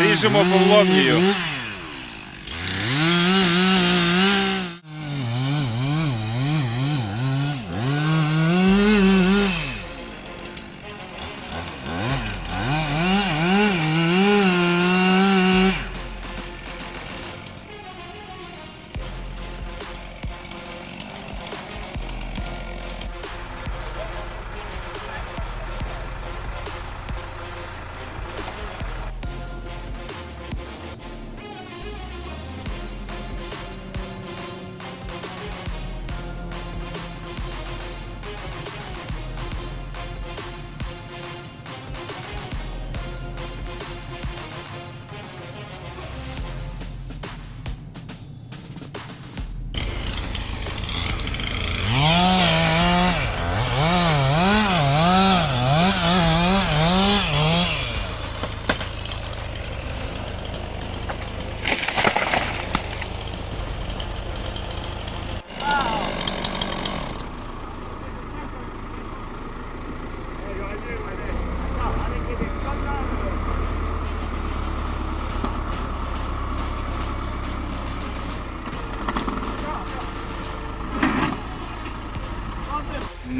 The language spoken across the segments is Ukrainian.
Ріжемо павловнію.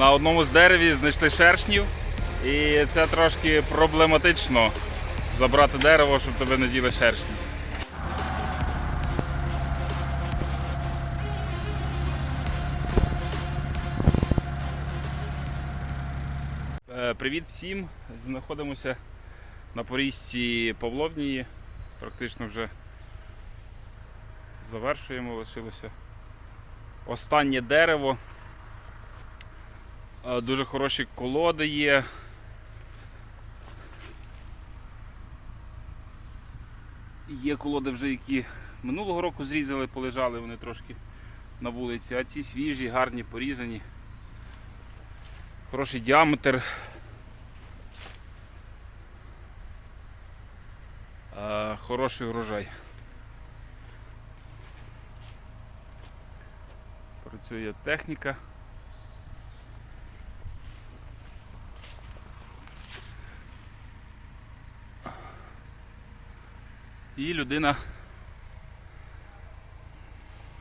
На одному з дереві знайшли шершнів, і це трошки проблематично забрати дерево, щоб тебе не з'їли шершні. Е, Привіт всім! Знаходимося на порічці Павловнії. Практично вже завершуємо, лишилося останнє дерево. Дуже хороші колоди є. Є колоди вже, які минулого року зрізали, полежали вони трошки на вулиці, а ці свіжі, гарні, порізані. Хороший діаметр. Хороший урожай. Працює техніка. І людина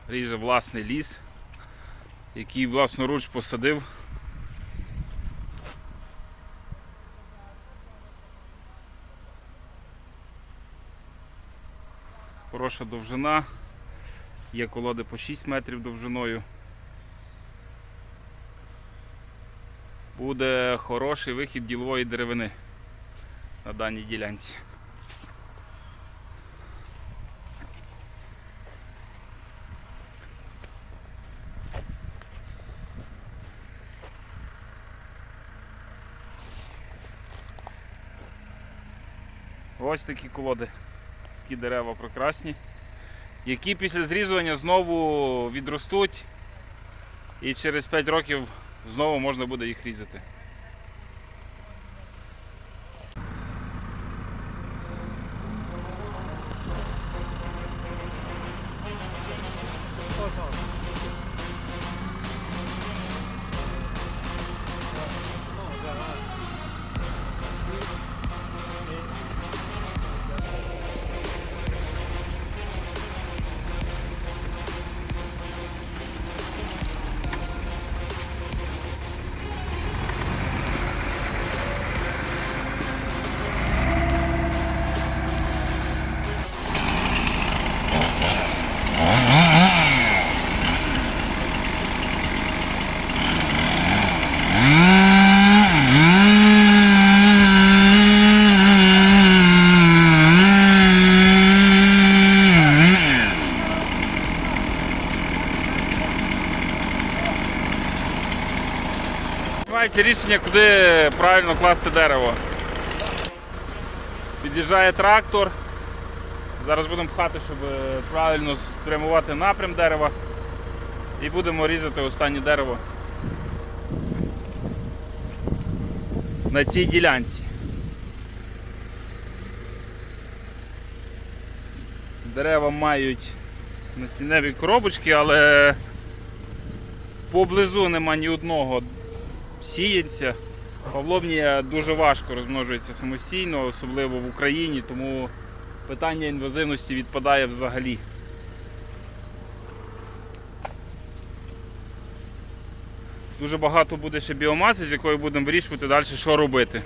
ріже власний ліс, який власноруч посадив. Хороша довжина, є колоди по 6 метрів довжиною. Буде хороший вихід ділової деревини на даній ділянці. Ось такі колоди, такі дерева прекрасні, які після зрізування знову відростуть і через 5 років знову можна буде їх різати. Приймається рішення, куди правильно класти дерево. Під'їжджає трактор. Зараз будемо пхати, щоб правильно спрямувати напрям дерева. І будемо різати останнє дерево на цій ділянці. Дерева мають насінневі коробочки, але поблизу нема ні одного сіянця. Павловнія дуже важко розмножується самостійно, особливо в Україні, тому питання інвазивності відпадає взагалі. Дуже багато буде ще біомаси, з якою будемо вирішувати далі, що робити.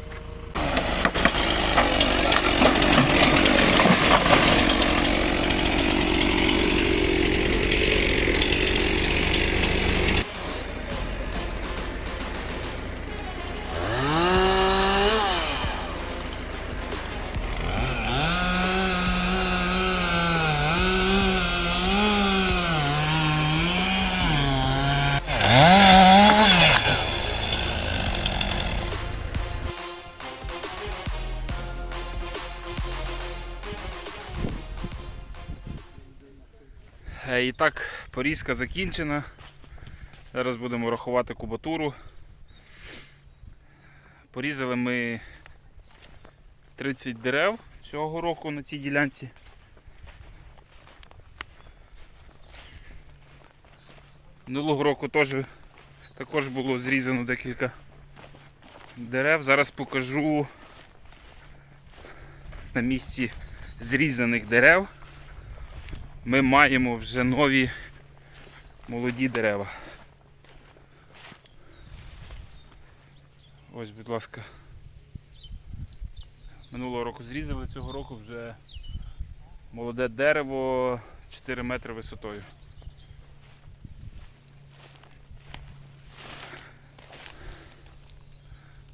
Так, порізка закінчена. Зараз будемо рахувати кубатуру. Порізали ми 30 дерев цього року на цій ділянці. Минулого року теж, також було зрізано декілька дерев. Зараз покажу на місці зрізаних дерев ми маємо вже нові молоді дерева. Ось, будь ласка. Минулого року зрізали, цього року вже молоде дерево 4 метри висотою.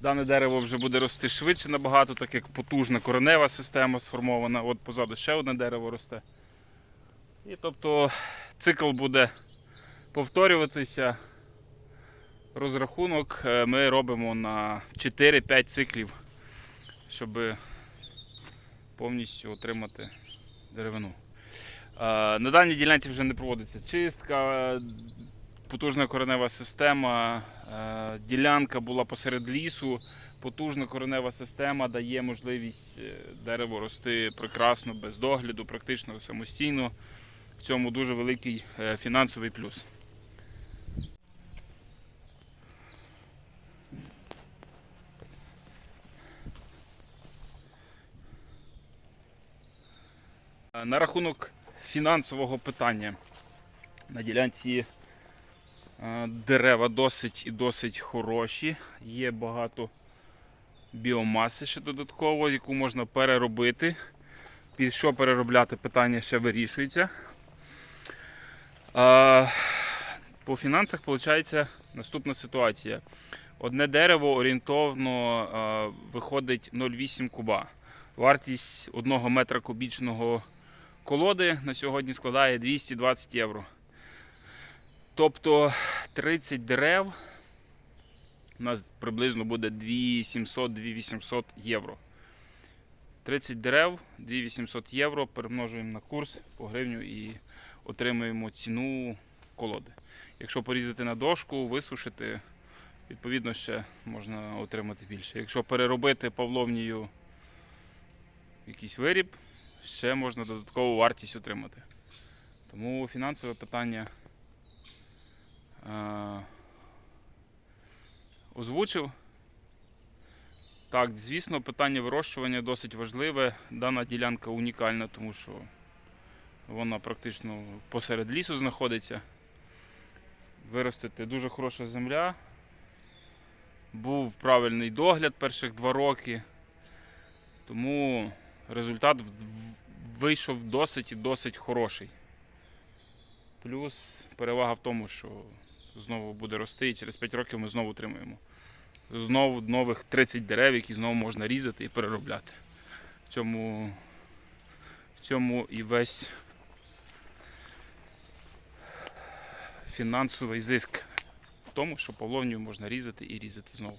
Дане дерево вже буде рости швидше набагато, так як потужна коренева система сформована. От позаду ще одне дерево росте. І тобто цикл буде повторюватися. Розрахунок е, ми робимо на 4-5 циклів, щоб повністю отримати деревину. Е, На даній ділянці вже не проводиться чистка, потужна коренева система, е, ділянка була посеред лісу, потужна коренева система дає можливість дереву рости прекрасно, без догляду, практично самостійно. В цьому дуже великий е, фінансовий плюс. Е, На рахунок фінансового питання на ділянці е, дерева досить і досить хороші. Є багато біомаси ще додатково, яку можна переробити. Під що переробляти питання ще вирішується. По фінансах виходить наступна ситуація. Одне дерево орієнтовно виходить 0,8 куба. Вартість 1 метра кубічного колоди на сьогодні складає 220 євро. Тобто 30 дерев у нас приблизно буде 2700-2800 євро. 30 дерев, 2800 євро перемножуємо на курс по гривню і отримуємо ціну колоди. Якщо порізати на дошку, висушити, відповідно ще можна отримати більше. Якщо переробити павловнію якийсь виріб, ще можна додаткову вартість отримати. Тому фінансове питання е- озвучив. Так, звісно, питання вирощування досить важливе. Дана ділянка унікальна, тому що вона практично посеред лісу знаходиться. Виростити дуже хороша земля. Був правильний догляд перших два роки. Тому результат вийшов досить і досить хороший. Плюс перевага в тому, що знову буде рости і через 5 років ми знову отримуємо знову нових 30 дерев, які знову можна різати і переробляти. В цьому, в цьому і весь фінансовий зиск в тому, що половню можна різати і різати знову.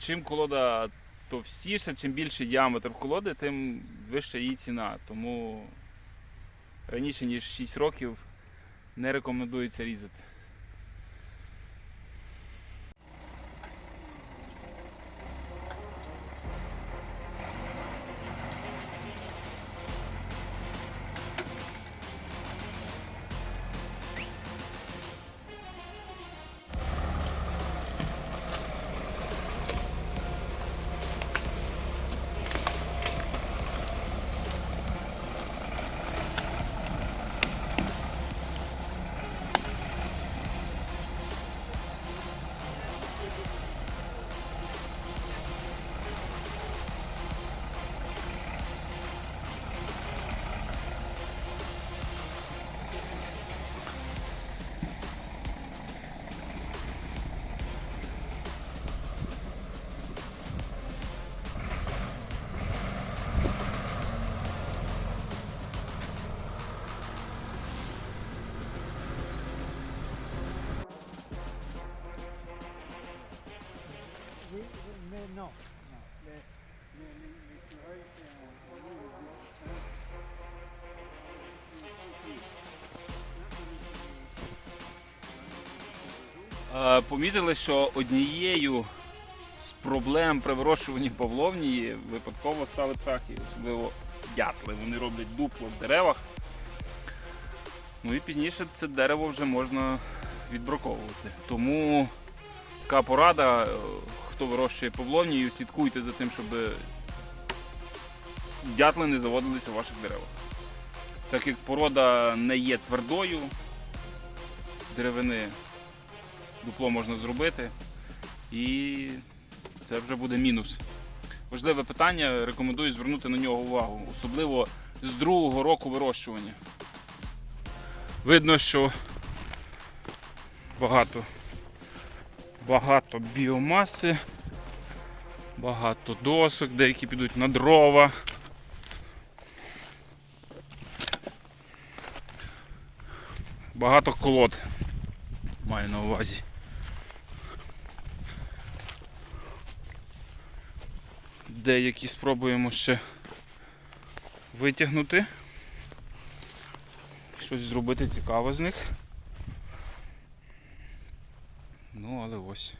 Чим колода товстіша, чим більший діаметр колоди, тим вища її ціна. Тому раніше ніж 6 років не рекомендується різати. Помітили, що однією з проблем при вирощуванні павловні випадково стали птахи, особливо дятли. Вони роблять дупло в деревах. Ну і пізніше це дерево вже можна відбраковувати. Тому така порада, е, хто вирощує павловнію, слідкуйте за тим, щоб дятли не заводилися в ваших деревах. Так як порода не є твердою, деревини дупло можна зробити, і це вже буде мінус. Важливе питання, рекомендую звернути на нього увагу, особливо з другого року вирощування. Видно, що багато, багато біомаси, багато досок, деякі підуть на дрова. Багато колод маю на увазі. Деякі спробуємо ще витягнути. Щось зробити цікаве з них. Ну, але ось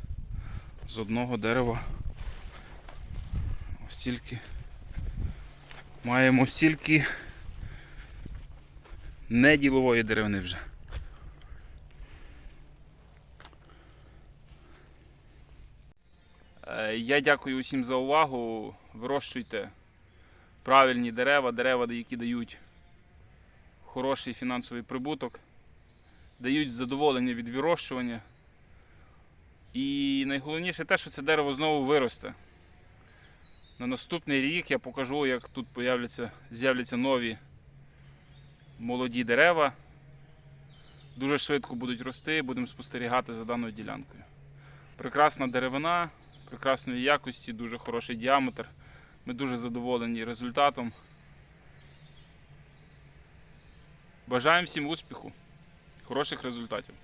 з одного дерева ось тільки маємо стільки неділової деревини вже. Я дякую усім за увагу. Вирощуйте правильні дерева, дерева, які дають хороший фінансовий прибуток, дають задоволення від вирощування. І найголовніше те, що це дерево знову виросте. На наступний рік я покажу, як тут з'являться нові молоді дерева. Дуже швидко будуть рости, будемо спостерігати за даною ділянкою. Прекрасна деревина, прекрасної якості, дуже хороший діаметр. Ми дуже задоволені результатом. Бажаємо всім успіху, хороших результатів.